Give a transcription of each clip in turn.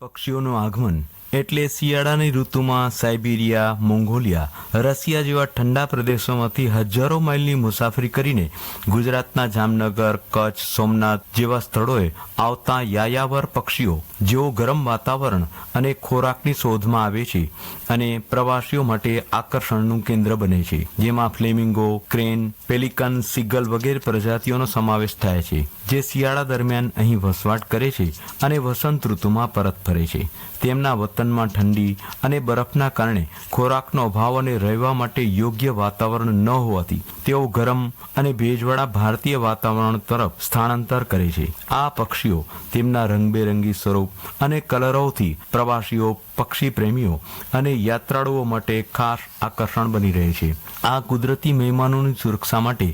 પક્ષીઓનું આગમન. એટલે શિયાળાની ઋતુમાં સાઇબિરિયા, મોંગોલિયા, રશિયા જેવા ઠંડા પ્રદેશોમાંથી હજારો માઇલની મુસાફરી કરીને ગુજરાતના જામનગર, કચ્છ, સોમનાથ જેવા સ્થળોએ આવતા યાયાવર પક્ષીઓ, જેઓ ગરમ વાતાવરણ અને ખોરાકની શોધમાં આવે છે અને પ્રવાસીઓ માટે આકર્ષણનું કેન્દ્ર બને છે. જેમાં ફ્લેમિંગો, ક્રેન, પેલિકન સિગલ વગેરે પ્રજાતિઓનો સમાવેશ થાય છે, જે શિયાળા દરમિયાન અહીં વસવાટ કરે છે અને વસંત ઋતુમાં પરત ફરે છે. તેમના વતનમાં ઠંડી અને બરફના કારણે ખોરાકનો અભાવ અને રહેવા માટે યોગ્ય વાતાવરણ ન હોવાથી તેઓ ગરમ અને ભેજવાળા ભારતીય વાતાવરણ તરફ સ્થાનાંતર કરે છે. આ પક્ષીઓ તેમના રંગબેરંગી સ્વરૂપ અને કલરોથી પ્રવાસીઓ પક્ષી પ્રેમીઓ અને યાત્રાળુઓ માટે ખાસ આકર્ષણ બની રહે છે. આ કુદરતી મહેમાનોની સુરક્ષા માટે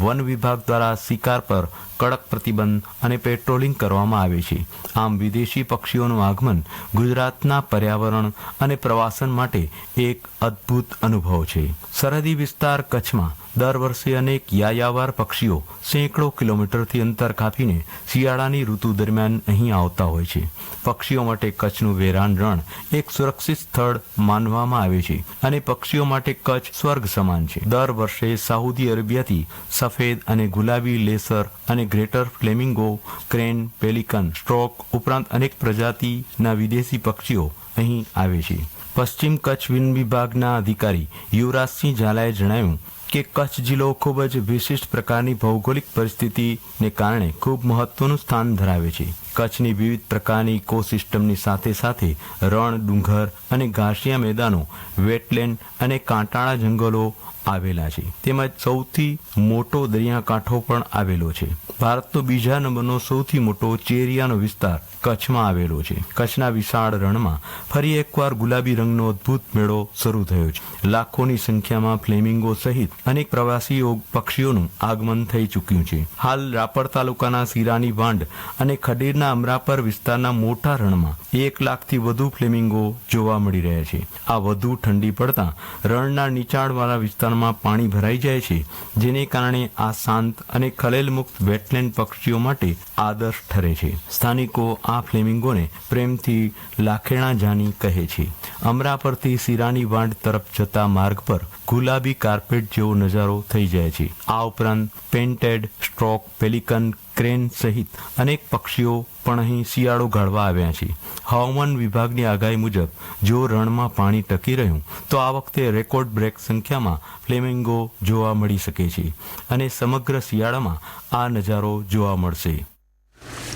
વન વિભાગ દ્વારા શિકાર પર કડક પ્રતિબંધ અને પેટ્રોલિંગ કરવામાં આવે છે. આમ વિદેશી પક્ષીઓનું આગમન ગુજરાતના પર્યાવરણ અને પ્રવાસન માટે એક અદ્ભુત અનુભવ છે. સરહદી વિસ્તાર કચ્છમાં દર વર્ષે અનેક યાયાવાર પક્ષીઓ સેંકડો કિલોમીટરથી અંતર કાપીને શિયાળાની ઋતુ દરમિયાન અહીં આવતા હોય છે. પક્ષીઓ માટે કચ્છનું વેરાન રણ એક સુરક્ષિત સ્થળ માનવામાં આવે છે અને પક્ષીઓ માટે કચ્છ સ્વર્ગ સમાન છે. દર વર્ષે સાઉદી અરેબિયાથી સફેદ અને ગુલાબી લેસર અને greater flamingo, crane, pelican, stork ઉપરાંત અનેક પ્રજાતિના વિદેશી પક્ષીઓ અહીં આવે છે. પશ્ચિમ કચ્છ વન વિભાગના અધિકારી યુવરાજસિંહ ઝાલાએ જણાવ્યું કે કચ્છ જિલ્લો ખૂબ જ વિશિષ્ટ પ્રકારની ભૌગોલિક પરિસ્થિતિને કારણે ખૂબ મહત્વનું સ્થાન ધરાવે છે. કચ્છની વિવિધ પ્રકારની ઇકોસિસ્ટમની સાથે સાથે રણ, ડુંગર અને ઘાસિયા મેદાનો, વેટલેન્ડ અને કાંટાળા જંગલો આવેલા છે. તેમજ સૌથી મોટો દરિયાકાંઠો પણ આવેલો છે. ભારતનો બીજા નંબરનો સૌથી મોટો ચેરિયાનો વિસ્તાર કચ્છમાં આવેલો છે. કચ્છના વિશાળ રણમાં ફરી એકવાર ગુલાબી રંગનો અદ્ભુત મેળો શરૂ થયો છે. લાખોની સંખ્યામાં ફ્લેમિંગો સહિત અનેક પ્રવાસીઓ પક્ષીઓનું આગમન થઈ ચૂક્યું છે. હાલ રાપર તાલુકાના સિરાની વાંડ અને ખડીરના અમરાપર વિસ્તારના મોટા રણમાં એક લાખથી વધુ ફ્લેમિંગો જોવા મળી રહ્યા છે. આ વધુ ઠંડી પડતા રણના નીચાણવાળા વિસ્તારમાં પાણી ભરાઈ જાય છે, જેને કારણે આ શાંત અને ખલેલ મુક્ત વેટલેન્ડ પક્ષીઓ માટે આદર્શ ઠરે છે. સ્થાનિકો આ ફ્લેમિંગોને પ્રેમથી લાખેણા જાની કહે છે. અમરાપરથી સિરાની વાંડ તરફ જતા માર્ગ પર ગુલાબી કાર્પેટ જેવો નજારો થઈ જાય છે. આ ઉપરાંત પેન્ટેડ સ્ટ્રોક પેલિકન ક્રેન સહિત અનેક પક્ષીઓ પણ અહીં શિયાળો ગાળવા આવ્યા છે. હવામાન વિભાગની આગાહી મુજબ, જો રણમાં પાણી ટકી રહ્યું, તો આ વખતે રેકોર્ડ બ્રેક સંખ્યામાં ફ્લેમિંગો જોવા મળી શકે છે અને સમગ્ર શિયાળામાં આ નજારો જોવા મળશે.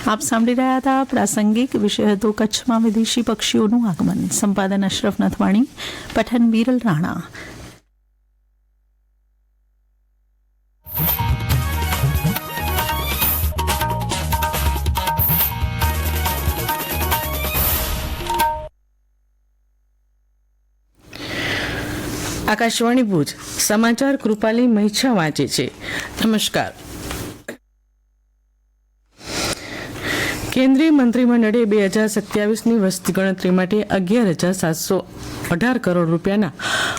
આપ સાંભળી રહ્યા હતા પ્રાસંગિક વિષય હતો કચ્છમાં વિદેશી પક્ષીઓનું આગમન. સંપાદન અશરફ નથવાણી, પઠન બીરલ રાણા આકાશવાણી ભુજ સમાચાર કૃપાલી મહિછા વાંચે છે. નમસ્કાર. કેન્દ્રીય મંત્રીમંડળે બે હજાર સત્યાવીસની વસ્તી ગણતરી માટે અગિયાર હજાર સાતસો અઢાર કરોડ રૂપિયાના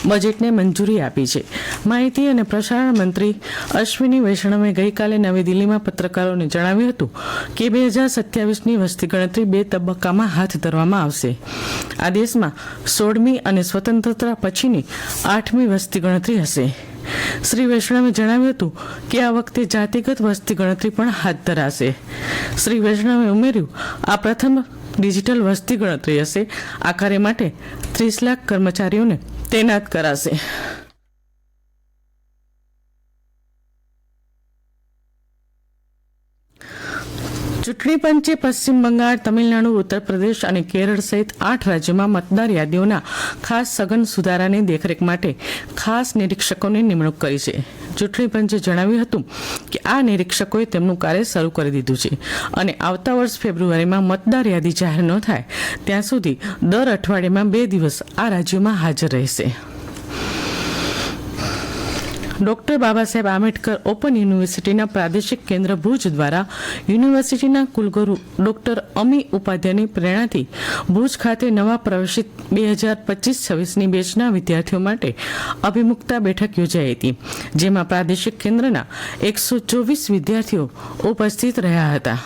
બજેટને મંજૂરી આપી છે. માહિતી અને પ્રસારણ મંત્રી અશ્વિની વૈષ્ણવે ગઈકાલે નવી દિલ્હીમાં પત્રકારોને જણાવ્યું હતું કે બે હજાર સત્યાવીસની વસ્તી ગણતરી બે તબક્કામાં હાથ ધરવામાં આવશે. આ દેશમાં સોળમી અને સ્વતંત્રતા પછીની આઠમી વસ્તી ગણતરી હશે. શ્રી વૈષ્ણવે જણાવ્યું હતું કે આ વખતે જાતિગત વસ્તી ગણતરી પણ હાથ ધરાશે. શ્રી વૈષ્ણવે ઉમેર્યું, આ પ્રથમ ડિજિટલ વસ્તી ગણતરી હશે. આ કાર્ય માટે ત્રીસ લાખ કર્મચારીઓને તૈનાત કરાશે. ચૂંટણી પંચે પશ્ચિમ બંગાળ, તમિલનાડુ ઉત્તર પ્રદેશ અને કેરળ સહિત આઠ રાજ્યોમાં મતદાર યાદીઓના ખાસ સઘન સુધારાની દેખરેખ માટે ખાસ નિરીક્ષકોની નિમણૂક કરી છે. ચૂંટણી પંચે જણાવ્યું હતું કે આ નિરીક્ષકોએ તેમનું કાર્ય શરૂ કરી દીધું છે અને આવતા વર્ષ ફેબ્રુઆરીમાં મતદાર યાદી જાહેર ન થાય, ત્યાં સુધી દર અઠવાડિયામાં બે દિવસ આ રાજ્યોમાં હાજર રહેશે. ડોક્ટર બાબા સાહેબ આંબેડકર ઓપન યુનિવર્સિટીના પ્રાદેશિક કેન્દ્ર ભુજ દ્વારા યુનિવર્સિટીના કુલગુરુ ડોક્ટર અમી ઉપાધ્યાયની પ્રેરણાથી ભુજ ખાતે નવા પ્રવેશિત બે હજાર પચીસ છવ્વીસની બેચના વિદ્યાર્થીઓ માટે અભિમુખતા બેઠક યોજાઈ હતી, જેમાં પ્રાદેશિક કેન્દ્રના એકસો ચોવીસ વિદ્યાર્થીઓ ઉપસ્થિત રહ્યા હતા.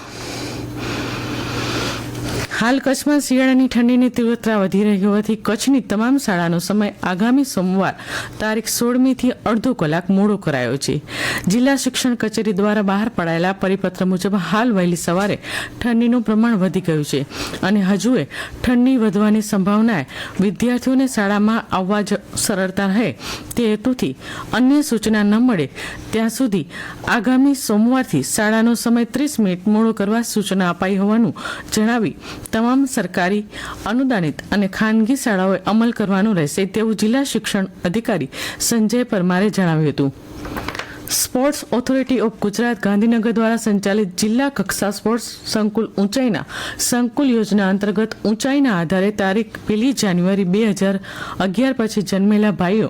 હાલ કચ્છમાં શિયાળાની ઠંડીની તીવ્રતા વધી રહી હોવાથી કચ્છની તમામ શાળાનો સમય આગામી સોમવાર તારીખ સોળમીથી અડધો કલાક મોડો કરાયો છે. જિલ્લા શિક્ષણ કચેરી દ્વારા બહાર પડાયેલા પરિપત્ર મુજબ હાલ વહેલી સવારે ઠંડીનું પ્રમાણ વધી ગયું છે અને હજુએ ઠંડી વધવાની સંભાવનાએ વિદ્યાર્થીઓને શાળામાં આવવા જ સરળતા રહે તે હેતુથી અન્ય સૂચના ન મળે ત્યાં સુધી આગામી સોમવારથી શાળાનો સમય ત્રીસ મિનિટ મોડો કરવા સૂચના અપાઈ હોવાનું જણાવી તમામ સરકારી, અનુદાનિત અને ખાનગી શાળાઓએ અમલ કરવાનો રહેશે તેવું જિલ્લા શિક્ષણ અધિકારી સંજય પરમારે જણાવ્યું હતું. Sports authority of Gujarat Gandhinagar દ્વારા સંચાલિત જિલ્લા કક્ષા સ્પોર્ટ્સ સંકુલ ઊંચાઈના સંકુલ યોજના અંતર્ગત ઊંચાઈના આધારે તારીખ પહેલી જાન્યુઆરી બે હજાર અગિયાર પછી જન્મેલા ભાઈઓ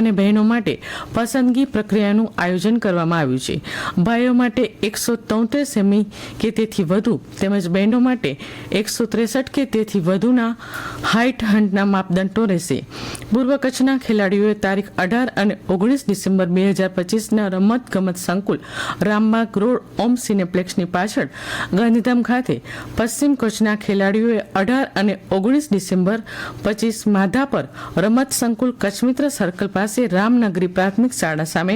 અને બહેનો માટે પસંદગી પ્રક્રિયાનું આયોજન કરવામાં આવ્યું છે. ભાઈઓ માટે એકસો તોતેર સેમી કે તેથી વધુ તેમજ બહેનો માટે એકસો ત્રેસઠ કે તેથી વધુના હાઇટ હન્ટના માપદંડો રહેશે. પૂર્વ કચ્છના ખેલાડીઓએ તારીખ અઢાર અને ઓગણીસ ડિસેમ્બર બે હજાર પચીસના રમત ગમત સંકુલ રામબાગ રોડ ઓમ સિનેપ્લેક્સની પાછળ ગાંધીધામ ખાતે પશ્ચિમ કચ્છના ખેલાડીઓએ અઢાર અને ઓગણીસ ડિસેમ્બર પચીસ માધાપર રમત સંકુલ કચ્છમિત્ર સર્કલ પાસે રામનગરી પ્રાથમિક શાળા સામે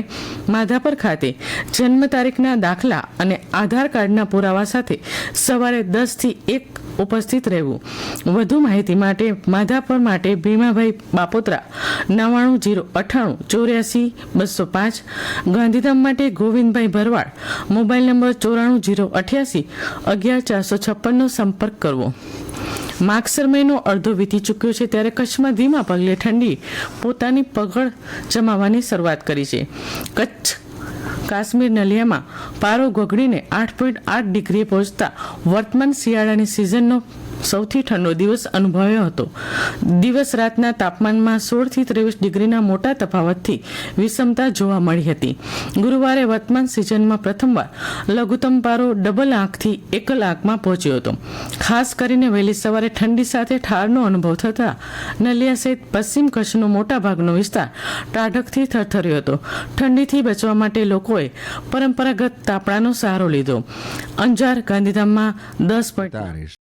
માધાપર ખાતે જન્મ તારીખના દાખલા અને આધાર કાર્ડના પુરાવા સાથે સવારે દસથી એક ઉપસ્થિત રહેવું. વધુ માહિતી માટે માધાપર માટે ભીમાભાઈ બાપોત્રા, નવ્વાણું જીરો અઠ્ઠાણું ચોર્યાસી બસો પાંચ. ગાંધીધામ માટે ગોવિંદભાઈ ભરવાડ, મોબાઈલ નંબર ચોરાણું જીરો અઠ્યાસી, અગિયાર ચારસો છપ્પનનો સંપર્ક કરવો. માગસર મહિનો અડધો વીતી ચૂક્યો છે ત્યારે કચ્છમાં ધીમા પગલે ઠંડી પોતાની પગડ જમાવવાની શરૂઆત કરી છે. કચ્છ કાશ્મીર નલિયામાં પારો ગગડીને આઠ પોઈન્ટ આઠ ડિગ્રીએ પહોંચતા વર્તમાન શિયાળાની સિઝનનો સૌથી ઠંડો દિવસ અનુભવ્યો હતો. દિવસ રાતના તાપમાનમાં સોળથી ત્રેવીસ ડિગ્રીના મોટા તફાવતથી વિષમતા જોવા મળી હતી. ગુરુવારે વર્તમાન સિઝનમાં પ્રથમવાર લઘુત્તમ પારો ડબલ આંખથી એકલ આંખમાં પહોંચ્યો હતો. ખાસ કરીને વહેલી સવારે ઠંડી સાથે ઠારનો અનુભવ થતા નલિયા સહિત પશ્ચિમ કચ્છનો મોટા ભાગનો વિસ્તાર ટાઢકથી થરથર્યો હતો. ઠંડીથી બચવા માટે લોકોએ પરંપરાગત તાપણાનો સહારો લીધો. અંજાર ગાંધીધામમાં દસ પોઈન્ટ